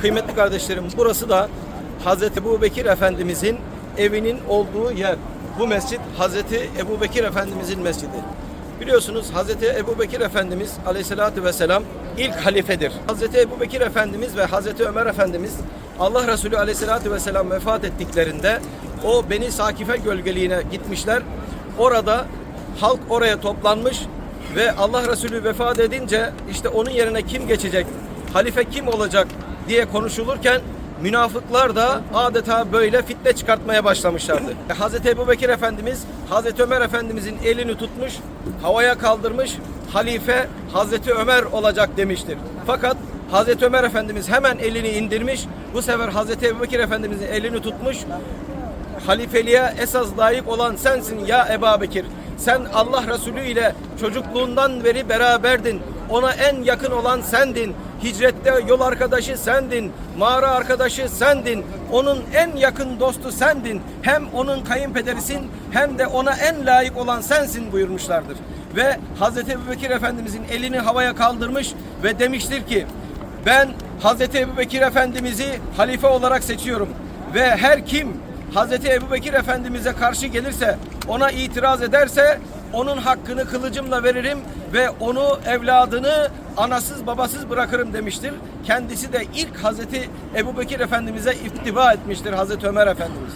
Kıymetli kardeşlerim burası da Hazreti Ebu Bekir Efendimizin evinin olduğu yer. Bu mescit Hazreti Ebu Bekir Efendimizin mescidi. Biliyorsunuz Hazreti Ebu Bekir Efendimiz aleyhissalatü vesselam ilk halifedir. Hazreti Ebu Bekir Efendimiz ve Hazreti Ömer Efendimiz Allah Resulü aleyhissalatü vesselam vefat ettiklerinde o Beni Sakife gölgeliğine gitmişler. Orada halk oraya toplanmış ve Allah Resulü vefat edince işte onun yerine kim geçecek, halife kim olacak diye konuşulurken münafıklar da adeta böyle fitne çıkartmaya başlamışlardı. Hazreti Ebu Bekir Efendimiz Hazreti Ömer Efendimizin elini tutmuş, havaya kaldırmış, halife Hazreti Ömer olacak demiştir. Fakat Hazreti Ömer Efendimiz hemen elini indirmiş, bu sefer Hazreti Ebu Bekir Efendimizin elini tutmuş, halifeliğe esas layık olan sensin ya Ebu Bekir. Sen Allah Resulü ile çocukluğundan beri beraberdin. Ona en yakın olan sendin. Hicrette yol arkadaşı sendin. Mağara arkadaşı sendin. Onun en yakın dostu sendin. Hem onun kayınpederisin hem de ona en layık olan sensin buyurmuşlardır. Ve Hazreti Ebubekir Efendimizin elini havaya kaldırmış ve demiştir ki ben Hazreti Ebubekir Efendimiz'i halife olarak seçiyorum. Ve her kim Hazreti Ebubekir Efendimiz'e karşı gelirse, ona itiraz ederse onun hakkını kılıcımla veririm ve onu evladını anasız babasız bırakırım demiştir. Kendisi de ilk Hazreti Ebubekir Efendimiz'e ittiba etmiştir Hazreti Ömer Efendimiz.